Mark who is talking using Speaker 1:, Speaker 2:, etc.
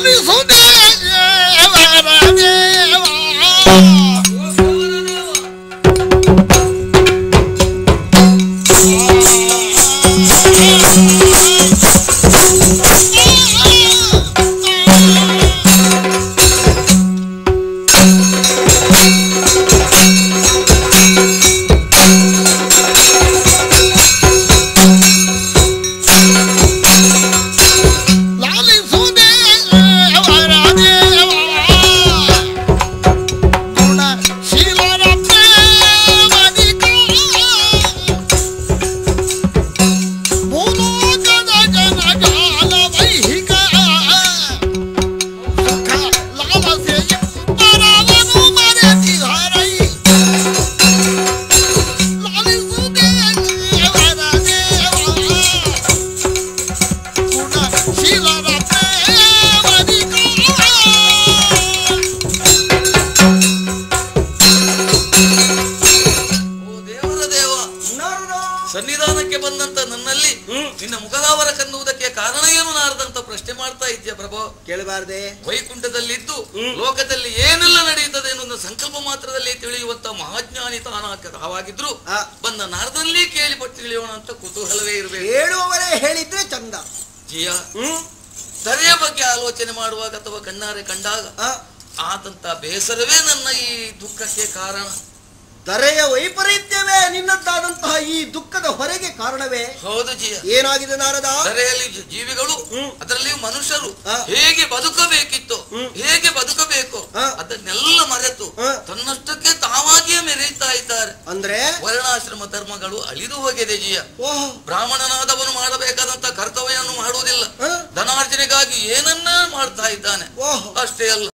Speaker 1: Oh! ದೇವ.
Speaker 2: ಸನ್ನಿಧಾನಕ್ಕೆ ಬಂದಂತ ನನ್ನಲ್ಲಿ ನಿನ್ನ ಮುಖದಾವರ ಕನ್ನುವುದಕ್ಕೆ ಕಾರಣ ಏನು ನಾರದಂತ ಪ್ರಶ್ನೆ ಮಾಡ್ತಾ ಇದ್ಯಾ ಪ್ರಭು?
Speaker 3: ಕೇಳಬಾರ್ದೆ.
Speaker 2: ವೈಕುಂಠದಲ್ಲಿದ್ದು ಲೋಕದಲ್ಲಿ ಏನೆಲ್ಲ ನಡೆಯುತ್ತದೆ ಎನ್ನುವ ಸಂಕಲ್ಪ ಮಾತ್ರದಲ್ಲಿ ತಿಳಿಯುವಂತ ಮಹಾಜ್ಞಾನಿ ತಾನಾಗಿದ್ರು
Speaker 3: ಆ.
Speaker 2: ಬಂದ ನಾರದಲ್ಲಿ ಕೇಳಿಪಟ್ಟು ತಿಳಿಯೋಣ ಅಂತ ಕುತೂಹಲವೇ ಇರಬೇಕು.
Speaker 3: ಹೇಳುವವರೇ ಹೇಳಿದ್ರೆ ಚಂದ.
Speaker 2: ಜಿಯ.
Speaker 3: ಸರಿಯ
Speaker 2: ತಲೆಯ ಬಗ್ಗೆ ಆಲೋಚನೆ ಮಾಡುವಾಗ ಅಥವಾ ಕಣ್ಣಾರೆ ಕಂಡಾಗ
Speaker 3: ಆತಂತ
Speaker 2: ಆದಂತ ಬೇಸರವೇ ನನ್ನ ಈ ದುಃಖಕ್ಕೆ ಕಾರಣ.
Speaker 3: ಧರೆಯ ವೈಪರೀತ್ಯವೇ ನಿನ್ನದ್ದಾದಂತಹ ಈ ದುಃಖದ ಹೊರಗೆ ಕಾರಣವೇ?
Speaker 2: ಹೌದು ಜೀಯ.
Speaker 3: ಏನಾಗಿದೆ ನಾರದ?
Speaker 2: ದರೆಯಲ್ಲಿ ಜೀವಿಗಳು ಅದರಲ್ಲಿ ಮನುಷ್ಯರು. ಹೇಗೆ ಬದುಕಬೇಕಿತ್ತು. ಹೇಗೆ ಬದುಕಬೇಕು. ಅದನ್ನೆಲ್ಲ ಮರೆತು. ತನ್ನಷ್ಟಕ್ಕೆ ತಾವಾಗಿಯೇ ಮೆರೆಯುತ್ತಾ ಇದ್ದಾರೆ.
Speaker 3: ಅಂದ್ರೆ?
Speaker 2: ವರ್ಣಾಶ್ರಮ ಧರ್ಮಗಳು ಅಳಿದು ಹೋಗಿದೆ ಜಿಯ.
Speaker 3: ಓಹ್.
Speaker 2: ಬ್ರಾಹ್ಮಣನಾದವನು ಮಾಡಬೇಕಾದಂತ ಕರ್ತವ್ಯವನ್ನು ಮಾಡುವುದಿಲ್ಲ. ಧನಾರ್ಜನೆಗಾಗಿ ಏನನ್ನ ಮಾಡ್ತಾ ಇದ್ದಾನೆ?
Speaker 3: ಓಹ್.
Speaker 2: ಅಷ್ಟೇ ಅಲ್ಲ.